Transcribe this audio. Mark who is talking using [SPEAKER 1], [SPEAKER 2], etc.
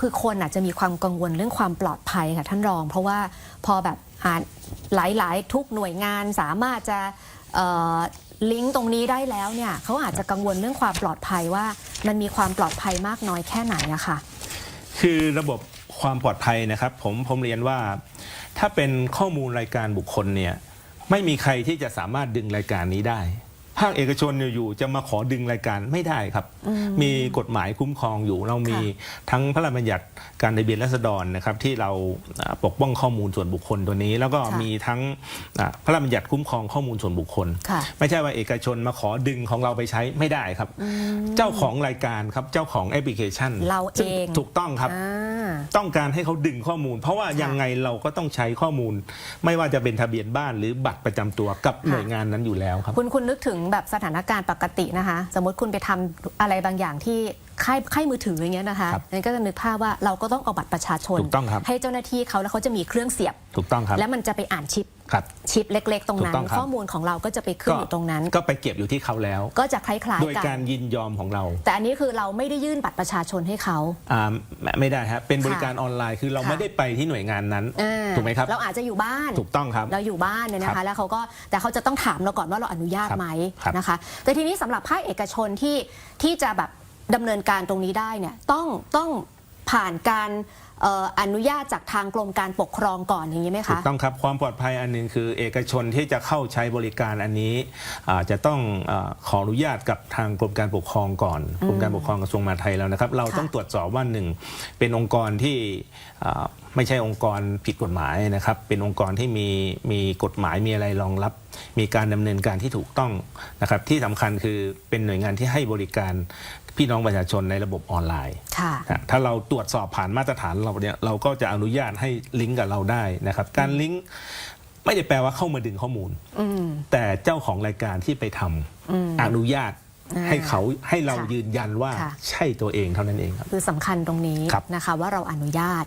[SPEAKER 1] คือคนอาจจะมีความกังวลเรื่องความปลอดภัยค่ะท่านรอง เพราะว่าพอแบบอ่านหลายๆ ทุกหน่วยงานสามารถจะลิงก์ตรงนี้ได้แล้วเนี่ยเขาอาจจะกังวลเรื่องความปลอดภัยว่ามันมีความปลอดภัยมากน้อยแค่ไหนอะค่ะ
[SPEAKER 2] คือระบบความปลอดภัยนะครับ ผมผมเรียนว่า ถ้าเป็นข้อมูลรายการบุคคลเนี่ยไม่มีใครที่จะสามารถดึงรายการนี้ได้ ภาคเอกชนอยู่ๆจะมาขอดึงรายการไม่ได้ครับ มีกฎหมายคุ้มครองอยู่เรามีทั้งพระราชบัญญัติการทะเบียนราษฎรนะครับที่เราอ่าปกป้องข้อมูลส่วนบุคคลตัวนี้ แล้วก็
[SPEAKER 1] ค่ะ
[SPEAKER 2] มีทั้งอ่าพระราชบัญญัติคุ้มครองข้อมูลส่วนบุคคล
[SPEAKER 1] ค่ะ
[SPEAKER 2] ไม่ใช่ว่าเอกชนมาขอดึงของเราไปใช้ไม่ได้ครับ เจ้าของรายการครับเจ้าของแอปพลิเคชัน
[SPEAKER 1] เราเอง
[SPEAKER 2] ซึ่ถูกต้องครับ
[SPEAKER 1] อ่า
[SPEAKER 2] ต้องการให้เขาดึงข้อมูล เพราะว่า
[SPEAKER 1] ค่ะ
[SPEAKER 2] ยังไงเราก็ต้องใช้ข้อมูล ไม่ว่าจะเป็นทะเบียนบ้านหรือบัตรประจำตัวกับ
[SPEAKER 1] ค่ะ
[SPEAKER 2] หน่วยงานนั้นอยู่แล้วครับ
[SPEAKER 1] คุณคุณนึกถึงแบบสถานการณ์ปกตินะคะ สมมติคุณไปทำอะไรบางอย่างที่ ค่ายค่ายมือถืออย่างเงี้ยนะคะ
[SPEAKER 2] ครับ
[SPEAKER 1] นั่นก็จะนึกภาพว่าเราก็ต้องเอาบัตรประชาชน
[SPEAKER 2] ถูกต้องครับ
[SPEAKER 1] ให้เจ้าหน้าที่เขาแล้วเขาจะมีเครื่องเสียบ
[SPEAKER 2] ถูกต้องครับ
[SPEAKER 1] แล้วมันจะไปอ่านชิป
[SPEAKER 2] ครับ
[SPEAKER 1] ชิปเล็ก ๆ ตรงนั้น
[SPEAKER 2] ถูกต้องครับ
[SPEAKER 1] ข้อมูลของเราก็จะไปขึ้นอยู่ตรงนั้น
[SPEAKER 2] ก็ไปเก็บอยู่ที่เขาแล้ว
[SPEAKER 1] ก็จะคล้าย
[SPEAKER 2] โดย
[SPEAKER 1] ๆกั
[SPEAKER 2] การ
[SPEAKER 1] น
[SPEAKER 2] ยินยอมของเรา
[SPEAKER 1] แต่อันนี้คือเราไม่ได้ยื่นบัตรประชาชนให้เขา
[SPEAKER 2] อ่าไม่ไม่ได้ฮะเป็นบริการออนไลน์คือเรา
[SPEAKER 1] ค่ะ
[SPEAKER 2] ไม่ได้ไปที่หน่วยงานนั้น
[SPEAKER 1] อ่า
[SPEAKER 2] ถูกไหมครับ
[SPEAKER 1] เราอาจจะอยู่บ้าน
[SPEAKER 2] ถูกต้องครับ
[SPEAKER 1] เราอยู่บ้านเนี่ยนะ
[SPEAKER 2] ครั
[SPEAKER 1] คะ
[SPEAKER 2] บ
[SPEAKER 1] แล้วเขาก็แต่เขาจะต้องถามเราก่อนว่าเราอนุญาต
[SPEAKER 2] ครับ
[SPEAKER 1] ไหม
[SPEAKER 2] ครับ
[SPEAKER 1] นะคะ แต่ทีนี้สำหรับภาคเอกชนที่ที่จะแบบ ดำเนินการตรงนี้ได้เนี่ยต้องต้องผ่านการ เอ่ออนุญาตจากทางกรมการปกครองก่อนอย่างนี้ไหม
[SPEAKER 2] ถู
[SPEAKER 1] คะ
[SPEAKER 2] กต้องครับความปลอดภัยอันหนึงคือเอกชนที่จะเข้าใช้บริการอันนี้อาจะต้องอาขออนุญาตกับทางกรมการปกครองก่อนกรมการปกครองกระทรวงมหาดไทยแล้วนะครับ เรา
[SPEAKER 1] ค่ะ
[SPEAKER 2] ต้องตรวจสอบว่าหนึ่งเป็นองค์กรที่อ่าไม่ใช่องค์กรผิดกฎหมายนะครับ เป็นองค์กรที่มีมีกฎหมายมีอะไรรองรับ มีการดำเนินการที่ถูกต้องนะครับ ที่สำคัญคือเป็นหน่วยงานที่ให้บริการพี่น้องประชาชนในระบบออนไลน์
[SPEAKER 1] ค่ะ
[SPEAKER 2] นะถ้าเราตรวจสอบผ่านมาตรฐานเราเนี่ยเราก็จะอนุญาตให้ลิงก์กับเราได้นะครับ การลิงก์ไม่ได้แปลว่าเข้ามาดึงข้อมูล
[SPEAKER 1] อืม
[SPEAKER 2] แต่เจ้าของรายการที่ไปทำ
[SPEAKER 1] อืม
[SPEAKER 2] อนุญาต
[SPEAKER 1] อ่า
[SPEAKER 2] ให้เขาให้เรา
[SPEAKER 1] ค่ะ
[SPEAKER 2] ยืนยันว่า
[SPEAKER 1] ค่ะ
[SPEAKER 2] ใช่ตัวเองเท่านั้นเองครับ
[SPEAKER 1] คือสำคัญตรงนี้
[SPEAKER 2] ครับ
[SPEAKER 1] นะคะว่าเราอนุญาต